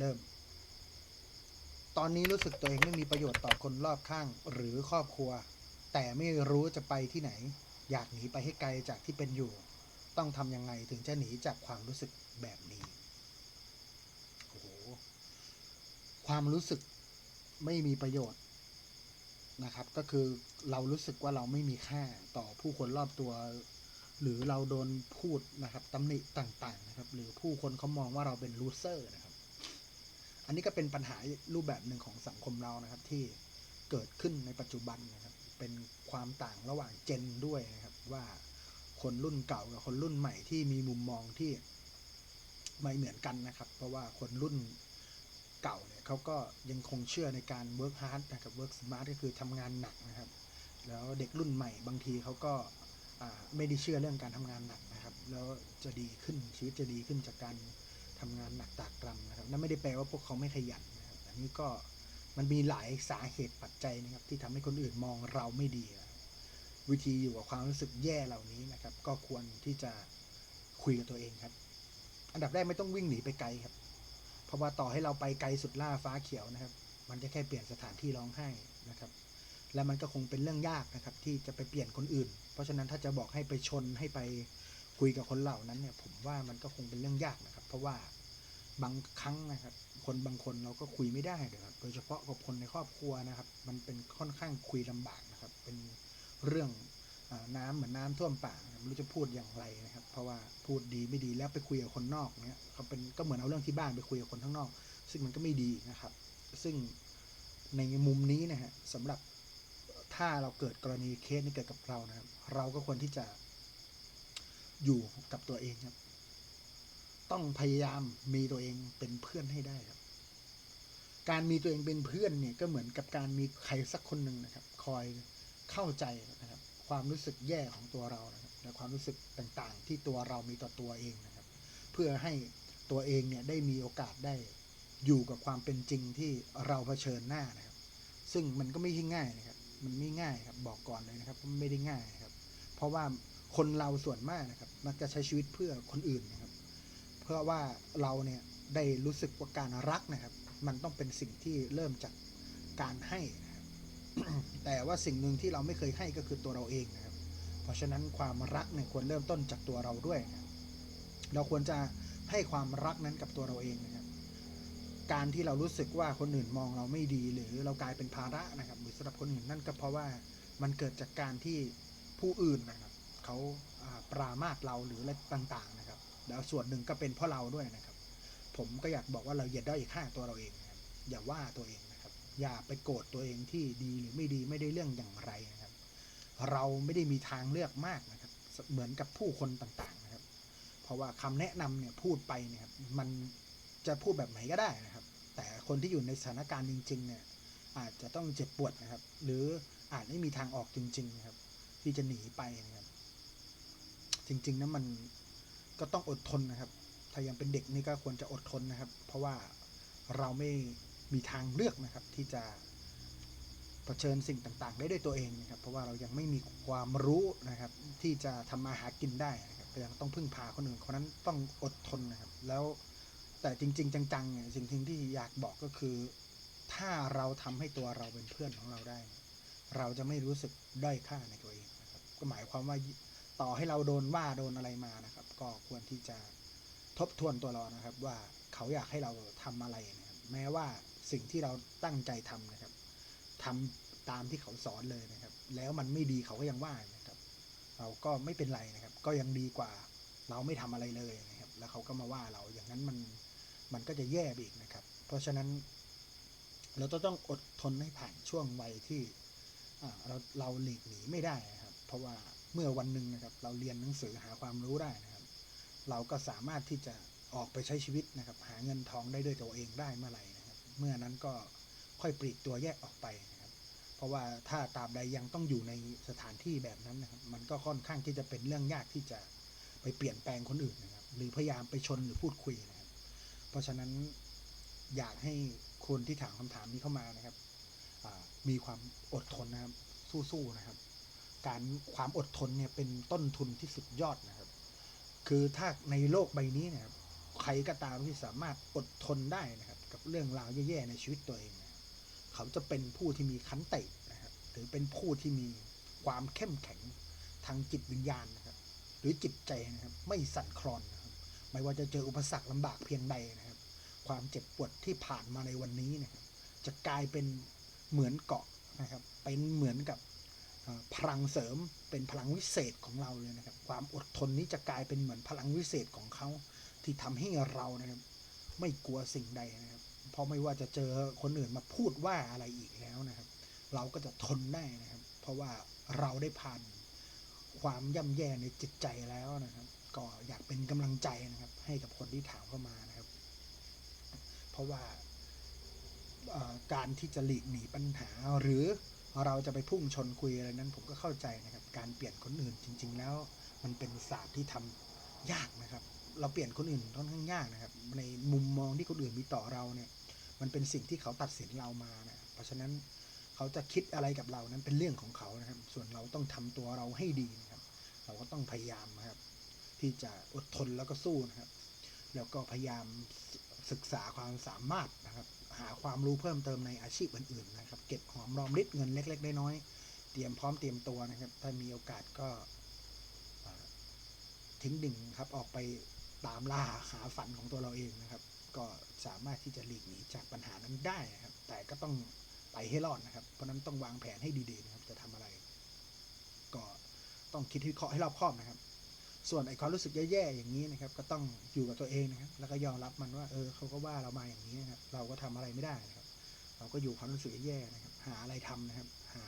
เริ่ม ตอนนี้รู้สึกตัวเองไม่มีประโยชน์ต่อคนรอบข้างหรือครอบครัว แต่ไม่รู้จะไปที่ไหน อยากหนีไปให้ไกลจากที่เป็นอยู่ ต้องทำยังไงถึงจะหนีจากความรู้สึกแบบนี้โอ้โหความรู้สึกไม่มีประโยชน์นะครับ ก็คือเรารู้สึกว่าเราไม่มีค่าต่อผู้คนรอบตัว หรือเราโดนพูดนะครับตำหนิต่างๆนะครับ หรือผู้คนเขามองว่าเราเป็นลูเซอร์นะครับ อันนี้ก็เป็นปัญหารูปแบบหนึ่งของสังคมเรานะครับ ที่เกิดขึ้นในปัจจุบันนะครับ เป็นความต่างระหว่างเจนด้วยนะครับ ว่าคนรุ่นเก่ากับคนรุ่นใหม่ที่มีมุมมองที่ไม่เหมือนกันนะครับ เพราะว่าคนรุ่นเก่าเนี่ยเขาก็ยังคงเชื่อในการ work hard นะครับ work smart ก็คือทำงานหนักนะครับ แล้วเด็กรุ่นใหม่บางทีเขาก็ไม่ได้เชื่อเรื่องการทำงานหนักนะครับ แล้วจะดีขึ้นชีวิตจะดีขึ้นจากการ ทำงานหนักตากตรำนะครับนั่นไม่ได้แปลว่าพวกเขาไม่ขยันนะครับอันนี้ก็มันมีหลายสาเหตุปัจจัยนะครับ ที่ทำให้คนอื่นมองเราไม่ดี วิธีอยู่กับความรู้สึกแย่เหล่านี้นะครับ ก็ควรที่จะคุยกับตัวเองครับ อันดับแรกไม่ต้องวิ่งหนีไปไกลครับ เพราะว่าต่อให้เราไปไกลสุดล่าฟ้าเขียวนะครับ มันจะแค่เปลี่ยนสถานที่ร้องไห้นะครับ และมันก็คงเป็นเรื่องยากนะครับ ที่จะไปเปลี่ยนคนอื่น เพราะฉะนั้นถ้าจะบอกให้ไปชนให้ไป คุยกับคนเหล่านั้นเนี่ย ผมว่ามันก็คงเป็นเรื่องยากนะครับ เพราะว่าบางครั้งนะครับ คนบางคนเราก็คุยไม่ได้นะครับ โดยเฉพาะกับคนในครอบครัวนะครับ มันเป็นค่อนข้างคุยลำบากนะครับ เป็นเรื่องอน้ำเหมือนน้ำท่วมปากไม่รู้จะพูดอย่างไรนะครับ เพราะว่าพูดดีไม่ดีแล้วไปคุยกับคนนอกเนี่ยเขาเป็นก็เหมือนเอาเรื่องที่บ้านไปคุยกับคนข้างนอก ซึ่งมันก็ไม่ดีนะครับ ซึ่งในมุมนี้นะฮะสำหรับถ้าเราเกิดกรณีเคสนี้เกิดกับเรานะครับ เราก็ควรที่จะ อยู่กับตัวเองครับ ต้องพยายามมีตัวเองเป็นเพื่อนให้ได้ครับ การมีตัวเองเป็นเพื่อนเนี่ยก็เหมือนกับการมีใครสักคนหนึ่งนะครับ คอยเข้าใจนะครับ ความรู้สึกแย่ของตัวเรานะครับและความรู้สึกต่างๆ ที่ตัวเรามีต่อตัวเองนะครับ เพื่อให้ตัวเองเนี่ยได้มีโอกาสได้อยู่กับความเป็นจริงที่เราเผชิญหน้านะครับ ซึ่งมันก็ไม่ใช่ง่ายนะครับ มันไม่ง่ายครับ บอกก่อนเลยนะครับไม่ได้ง่ายครับ เพราะว่า คนเราส่วนมากนะครับ มักจะใช้ชีวิตเพื่อคนอื่นนะครับ เพื่อว่าเราเนี่ยได้รู้สึกว่าการรักนะครับ มันต้องเป็นสิ่งที่เริ่มจากการให้นะครับแต่ว่าสิ่งหนึ่งที่เราไม่เคยให้ก็คือตัวเราเองนะครับ เพราะฉะนั้นความรักเนี่ยควรเริ่มต้นจากตัวเราด้วยนะครับเราควรจะให้ความรักนั้นกับตัวเราเองนะครับ การที่เรารู้สึกว่าคนอื่นมองเราไม่ดี หรือเรากลายเป็นภาระนะครับ หรือสำหรับคนอื่นนั่นก็เพราะว่ามันเกิดจากการที่ผู้อื่นนะครับ เขาอ่าปรามาสเราหรืออะไรต่างๆนะครับ แล้วส่วนหนึ่งก็เป็นเพราะเราด้วยนะครับ ผมก็อยากบอกว่าเราอย่าด้อยค่าตัวเราเองนะครับอย่าว่าตัวเองนะครับ อย่าไปโกรธตัวเองที่ดีหรือไม่ดีไม่ได้เรื่องอย่างไรนะครับ เราไม่ได้มีทางเลือกมากนะครับ เหมือนกับผู้คนต่างๆนะครับ เพราะว่าคำแนะนำเนี่ยพูดไปเนี่ยครับมันจะพูดแบบไหนก็ได้นะครับ แต่คนที่อยู่ในสถานการณ์จริง ๆ เนี่ยอาจจะต้องเจ็บปวดนะครับ หรืออาจไม่มีทางออกจริงๆนะครับ ที่จะหนีไปนะครับ จริงๆนะมันก็ต้องอดทนนะครับ ถ้ายังเป็นเด็กนี่ก็ควรจะอดทนนะครับ เพราะว่าเราไม่มีทางเลือกนะครับ ที่จะเผชิญสิ่งต่างๆ ได้ด้วยตัวเองนะครับ เพราะว่าเรายังไม่มีความรู้นะครับ ที่จะทำมาหากินได้นะครับยังต้องพึ่งพาคนอื่นคนนั้นต้องอดทนนะครับ แล้วแต่จริง ๆ จังๆเนี่ยสิ่งที่อยากบอกก็คือ ถ้าเราทำให้ตัวเราเป็นเพื่อนของเราได้เนี่ยเราจะไม่รู้สึกด้อยค่าในตัวเองนะครับก็หมายความว่า ต่อให้เราโดนว่าโดนอะไรมานะครับ ก็ควรที่จะทบทวนตัวเรานะครับ ว่าเขาอยากให้เราทำอะไรนะครับแม้ว่าสิ่งที่เราตั้งใจทำนะครับทำตามที่เขาสอนเลยนะครับ แล้วมันไม่ดีเขาก็ยังว่านะครับ เราก็ไม่เป็นไรนะครับ ก็ยังดีกว่าเราไม่ทำอะไรเลยนะครับ แล้วเขาก็มาว่าเราอย่างนั้นมันมันก็จะแย่ไปอีกนะครับ เพราะฉะนั้น เราต้องต้องอดทนให้ผ่านช่วงวัยที่เราเราหลีกหนีไม่ได้นะครับ เพราะว่า เมื่อวันหนึ่งนะครับ เราเรียนหนังสือหาความรู้ได้นะครับ เราก็สามารถที่จะออกไปใช้ชีวิตนะครับ หาเงินทองได้ด้วยตัวเองได้เมื่อไหร่นะครับ เมื่อนั้นก็ค่อยปลีกตัวแยกออกไปนะครับ เพราะว่าถ้าตราบใดยังต้องอยู่ในสถานที่แบบนั้นนะครับ มันก็ค่อนข้างที่จะเป็นเรื่องยากที่จะไปเปลี่ยนแปลงคนอื่นนะครับ หรือพยายามไปชนหรือพูดคุยนะครับ เพราะฉะนั้นอยากให้คนที่ถามคำถามนี้เข้ามานะครับมีความอดทนนะครับสู้ๆนะครับ การความอดทนเนี่ยเป็นต้นทุนที่สุดยอดนะครับ คือถ้าในโลกใบนี้เนะครับใครก็ตามที่สามารถอดทนได้นะครับ กับเรื่องราวแย่ๆในชีวิตตัวเองนะเขาจะเป็นผู้ที่มีขันตินะครับหรือเป็นผู้ที่มีความเข้มแข็งทางจิตวิญญาณนะครับ หรือจิตใจนะครับ ไม่สั่นคลอนนะครับ ไม่ว่าจะเจออุปสรรคลำบากเพียงใดนะครับ ความเจ็บปวดที่ผ่านมาในวันนี้นะครับ จะกลายเป็นเหมือนเกาะนะครับ เป็นเหมือนกับ พลังเสริมเป็นพลังวิเศษของเราเลยนะครับ ความอดทนนี้จะกลายเป็นเหมือนพลังวิเศษของเขาที่ทำให้เรานะครับ ไม่กลัวสิ่งใดนะครับเพราะไม่ว่าจะเจอคนอื่นมาพูดว่าอะไรอีกแล้วนะครับ เราก็จะทนได้นะครับ เพราะว่าเราได้ผ่านความย่ำแย่ในจิตใจแล้วนะครับ ก็อยากเป็นกำลังใจนะครับ ให้กับคนที่ถามเข้ามานะครับ เพราะว่าการที่จะหลีกหนีปัญหาหรือ เราจะไปพุ่งชนคุยอะไรนั้นผมก็เข้าใจนะครับ การเปลี่ยนคนอื่นจริง ๆ แล้วมันเป็นศาสตร์ที่ทำยากนะครับ เราเปลี่ยนคนอื่นค่อนข้างยากนะครับ ในมุมมองที่คนอื่นมีต่อเราเนี่ย มันเป็นสิ่งที่เขาตัดสินเรามานะเพราะฉะนั้นเขาจะคิดอะไรกับเรานั้นเป็นเรื่องของเขานะครับ ส่วนเราต้องทำตัวเราให้ดีนะครับ เราก็ต้องพยายามนะครับ ที่จะอดทนแล้วก็สู้นะครับ แล้วก็พยายามศึกษาความสามารถนะครับ หาความรู้เพิ่มเติมในอาชีพอื่นๆนะครับ เก็บหอมรอมริบเงินเล็ก ๆ น้อยๆเตรียมพร้อมเตรียมตัวนะครับ ถ้ามีโอกาสก็ทิ้งดิ่งครับออกไปตามล่าหาฝันของตัวเราเองนะครับ ก็สามารถที่จะหลีกหนีจากปัญหานั้นได้นะครับ แต่ก็ต้องไปให้รอดนะครับ เพราะนั้นต้องวางแผนให้ดีๆนะครับ จะทำอะไร ก็ต้องคิดวิเคราะห์ให้รอบคอบนะครับ ส่วนไอ้ความรู้สึกแย่ๆอย่างนี้นะครับ ก็ต้องอยู่กับตัวเองนะครับ แล้วก็ยอมรับมันว่า เออเขาก็ว่าเรามาอย่างนี้นะครับ เราก็ทำอะไรไม่ได้นะครับ เราก็อยู่ความรู้สึกแย่ๆนะครับ หาอะไรทำนะครับ หา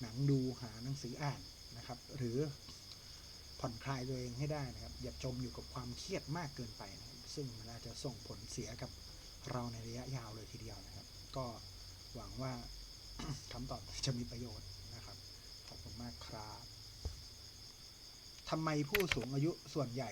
หนังดูหาหนังสืออ่านนะครับ หรือผ่อนคลายตัวเองให้ได้นะครับ อย่าจมอยู่กับความเครียดมากเกินไปนะครับ ซึ่งมันอาจจะส่งผลเสียกับเราในระยะยาวเลยทีเดียวนะครับ ก็หวังว่าคำตอบจะมีประโยชน์นะครับ ขอบคุณมากครับ ทำไมผู้สูงอายุส่วนใหญ่